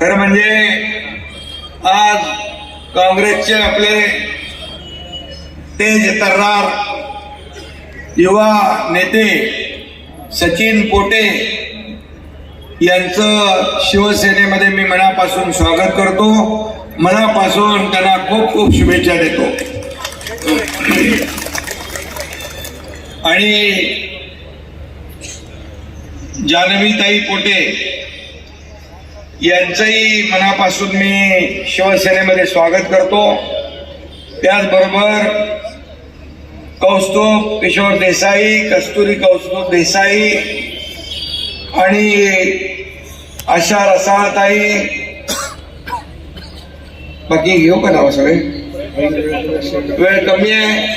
खरं म्हणजे आज काँग्रेसचे आपले तेज तर्रार युवा नेते सचिन पोटे यांचं शिवसेनेमध्ये मी मनापासून स्वागत करतो. मनापासून त्यांना खूप खूप शुभेच्छा देतो. आणि जानवीताई पोटे यांचंही मनापासून मी शिवसेनेमध्ये स्वागत करतो. त्याचबरोबर कौस्तुभ किशोर देसाई कस्तुरी कौस्तुभ देसाई आणि आशा रसाळताई. बाकी घेऊ का नाव सगळे? वेळ कमी आहे.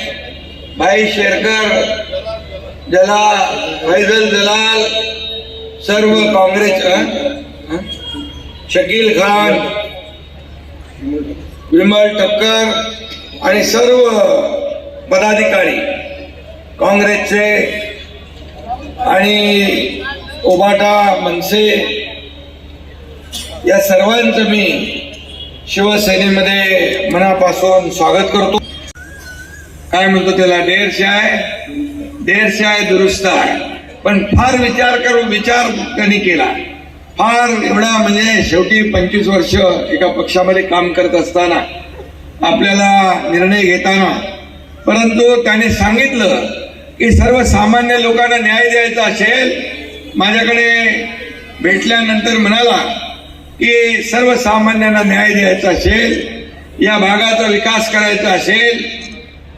भाई शेरकर जलाल फैजल जलाल सर्व काँग्रेस शकील खान विमल ठक्कर आणि सर्व पदाधिकारी काँग्रेसचे आणि उबाटा मनसे या सर्वांचं मी शिवसेनेमध्ये मनापासून स्वागत करतो. काय म्हणतो त्याला? डेरशाय डेरशाय दुरुस्त आहे. पण फार विचार करून विचार त्यांनी केला. फार एवढा म्हणजे शेवटी पंचवीस वर्ष एका पक्षामध्ये काम करत असताना आपल्याला निर्णय घेताना परंतु त्याने सांगितलं की सर्वसामान्य लोकांना न्याय द्यायचा असेल माझ्याकडे भेटल्यानंतर म्हणाला की सर्वसामान्यांना न्याय द्यायचा असेल या भागाचा विकास करायचा असेल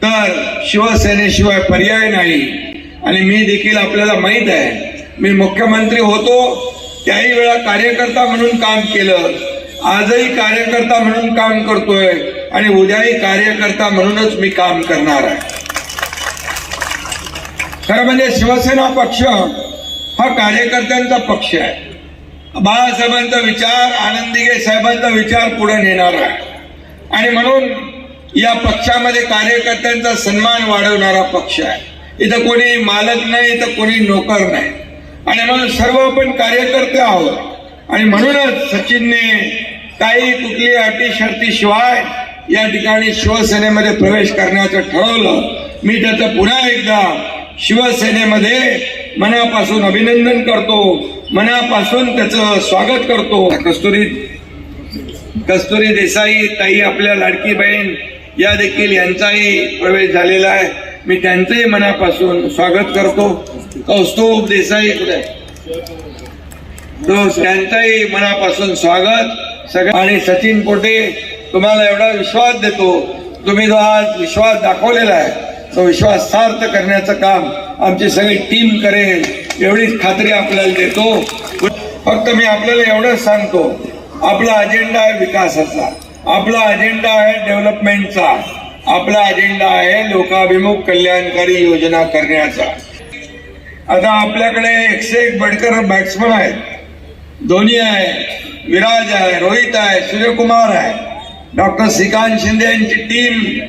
तर शिवसेनेशिवाय पर्याय नाही. आणि मी देखील आपल्याला माहीत आहे मी मुख्यमंत्री होतो त्याही वेळा कार्यकर्ता म्हणून काम केलं. आजही कार्यकर्ता म्हणून काम करतोय आणि उद्याही कार्यकर्ता म्हणूनच मी काम करणार आहे. खरं म्हणजे शिवसेना पक्ष हा कार्यकर्त्यांचा पक्ष आहे. बाळासाहेबांचा विचार आनंदीगे साहेबांचा विचार पुढे नेणार आहे. आणि म्हणून या पक्षामध्ये कार्यकर्त्यांचा सन्मान वाढवणारा पक्ष आहे. इथं कोणी मालक नाही इथं कोणी नोकर नाही. आणि म्हणून सर्व आपण कार्यकर्ते आहोत. आणि म्हणूनच सचिनने काही कुठली अटी शर्तीशिवाय या ठिकाणी शिवसेनेमध्ये प्रवेश करण्याचं ठरवलं. मी त्याचं पुन्हा एकदा शिवसेनेमध्ये मनापासून अभिनंदन करतो. मनापासून त्याचं स्वागत करतो. कस्तुरी कस्तुरी देसाई ताई आपल्या लाडकी बहीण या देखील यांचाही प्रवेश झालेला आहे. मी त्यांचंही मनापासून स्वागत करतो. कौस्तुभ देसाई. कुठे तो त्यांचाही मनापासून स्वागत. सगळं आणि सचिन पोटे तुम्हाला एवढा विश्वास देतो. तुम्ही जो आज विश्वास दाखवलेला आहे तो विश्वास सार्थ करण्याचं काम आमची सगळी टीम करेल एवढीच खात्री आपल्याला देतो. फक्त मी आपल्याला एवढंच सांगतो आपला अजेंडा आहे विकासाचा. आपला अजेंडा आहे डेव्हलपमेंटचा आपला अजेंडा आहे लोकाभिमुख कल्याणकारी योजना करण्याचा. आता आपल्याकडे एकशे एक बडकर बॅट्समन आहेत. धोनी आहे विराज आहे रोहित आहे सूर्यकुमार आहे. डॉक्टर श्रीकांत शिंदे यांची टीम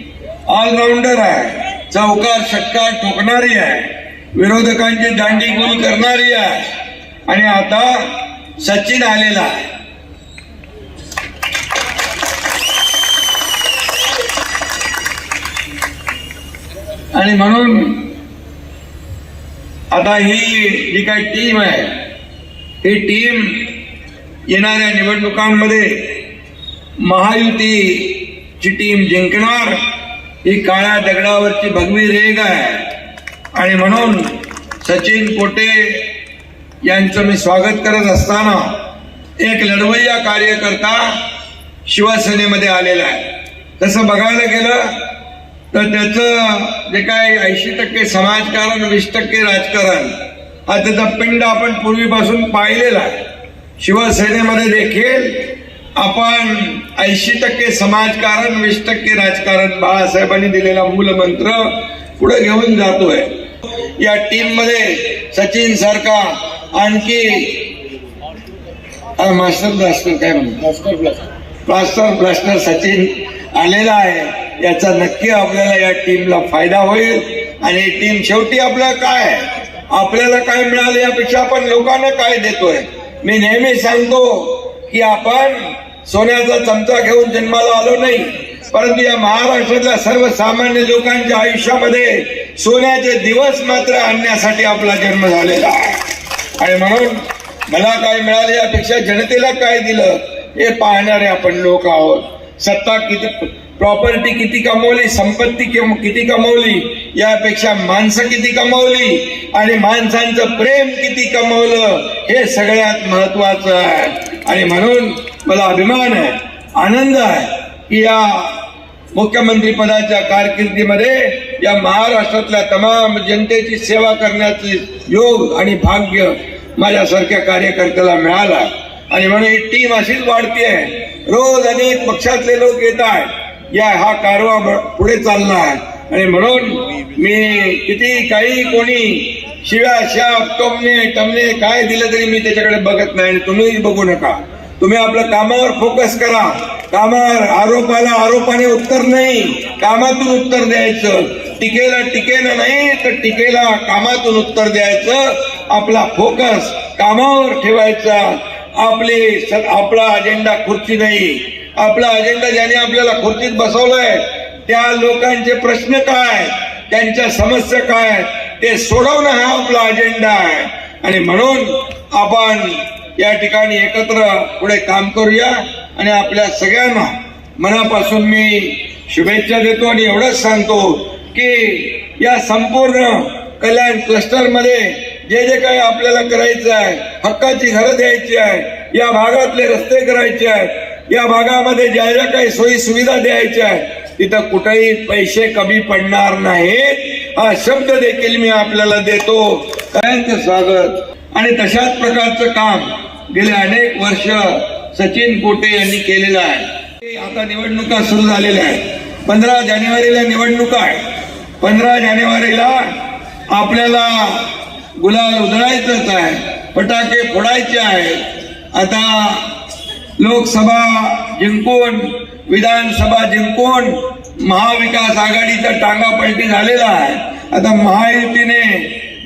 ऑलराऊंडर आहे. चौकार षटकार ठोकणारी आहे. विरोधकांची दांडी गुल करणारी आहे. आणि आता सचिन आलेला आहे. आणि म्हणून आता ही जी काही टीम आहे ही टीम येणाऱ्या निवडणुकांमध्ये महायुतीची टीम जिंकणार ही काळ्या दगडावरची भगवी रेग आहे. आणि म्हणून सचिन कोटे यांचं मी स्वागत करत असताना एक लढवय्या कार्यकर्ता शिवसेनेमध्ये आलेला आहे. तसं बघायला गेलं तर त्याचं जे काय ऐंशी टक्के समाजकारण वीस टक्के राजकारण हा त्याचा पिंड आपण पूर्वीपासून पाहिलेला आहे. शिवसेनेमध्ये देखील आपण ऐंशी टक्के समाजकारण वीस टक्के राजकारण बाळासाहेबांनी दिलेला मूलमंत्र पुढे घेऊन जातोय. या टीममध्ये सचिन सारखा आणखी मास्टर ब्लास्टर काय म्हणतो प्लास्टर ब्लास्टर सचिन आलेला आहे. याचा नक्की आपल्याला या टीमला फायदा होईल. आणि टीम शेवटी आपल्याला काय? आपल्याला काय मिळालं यापेक्षा आपण लोकांना काय देतोय? मी नेहमी सांगतो की आपण सोन्याचा चमचा घेऊन जन्माला आलो नाही. परंतु या महाराष्ट्रातल्या सर्वसामान्य लोकांच्या आयुष्यामध्ये सोन्याचे दिवस मात्र आणण्यासाठी आपला जन्म झालेला आहे. आणि म्हणून मला काय मिळालं यापेक्षा जनतेला काय दिलं? हे पाहणारे आपण लोक आहोत. सत्ता किती प्रॉपर्टी किती कमवली संपत्ती किती कमवली यापेक्षा माणसं किती कमवली आणि माणसांचं प्रेम किती कमवलं हे सगळ्यात महत्वाचं आहे. आणि म्हणून मला अभिमान आहे आनंद आहे की या मुख्यमंत्री पदाच्या कारकिर्दीमध्ये या महाराष्ट्रातल्या तमाम जनतेची सेवा करण्याचे योग आणि भाग्य माझ्यासारख्या कार्यकर्त्याला मिळाला आणि म्हणून ही टीम अशीच वाढतीये. रोज अनेक पक्षातले लोक येत आहेत. या हा कारवा पुढे चालला आहे आणि म्हणून मी किती काही कोणी शिव्या शाप टोमणे टमणे काय दिलं तरी मी त्याच्याकडे बघत नाही आणि तुम्ही बघू नका. तुम्ही आपल्या कामावर फोकस करा. कामावर आरोपाला आरोपाने उत्तर नाही कामातून उत्तर द्यायचं. टीकेला टीकेनं नाही तर टीकेला कामातून उत्तर द्यायचं. आपला फोकस कामावर ठेवायचा. आपली स- आपला अजेंडा खुर्ची नाही. आपला अजेंडा ज्याने आपल्याला खुर्चीत बसवलाय त्या लोकांचे प्रश्न काय त्यांच्या समस्या काय ते सोडवणं हा आपला अजेंडा आहे. आणि म्हणून आपण या ठिकाणी एकत्र पुढे काम करूया. आणि आपल्या सगळ्यांना मनापासून मी शुभेच्छा देतो आणि एवढंच सांगतो की या संपूर्ण कल्याण क्लस्टरमध्ये जे जे काही आपल्याला करायचं आहे हक्काची घरं द्यायची आहे या भागातले रस्ते करायचे आहेत या भागामध्ये ज्या ज्या काही सोयी सुविधा द्यायच्या आहेत तिथं कुठेही पैसे कमी पडणार नाहीत. हा शब्द देखील मी आपल्याला देतो. सगळ्यांचं स्वागत. आणि तशाच प्रकारचं काम गेले अनेक वर्ष सचिन कोटे यांनी केलेलं आहे. आता निवडणुका सुरू झालेल्या आहेत. पंधरा जानेवारीला निवडणुका आहे पंधरा जानेवारीला आपल्याला गुलाल उधळायचंच आहे फटाके फोडायचे आहेत. आता लोकसभा जिंकून विधानसभा जिंकून महाविकास आघाडीचा टांगापलटी झालेला आहे. आता महायुतीने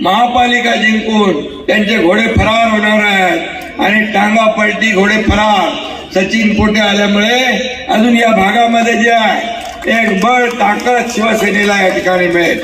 महापालिका जिंकून त्यांचे घोडे फरार होणार आहेत आणि टांगापलटी घोडे फरार. सचिन पोटे आल्यामुळे अजून या भागामध्ये जे आहे एक बळ ताकद शिवसेनेला या ठिकाणी मिळेल.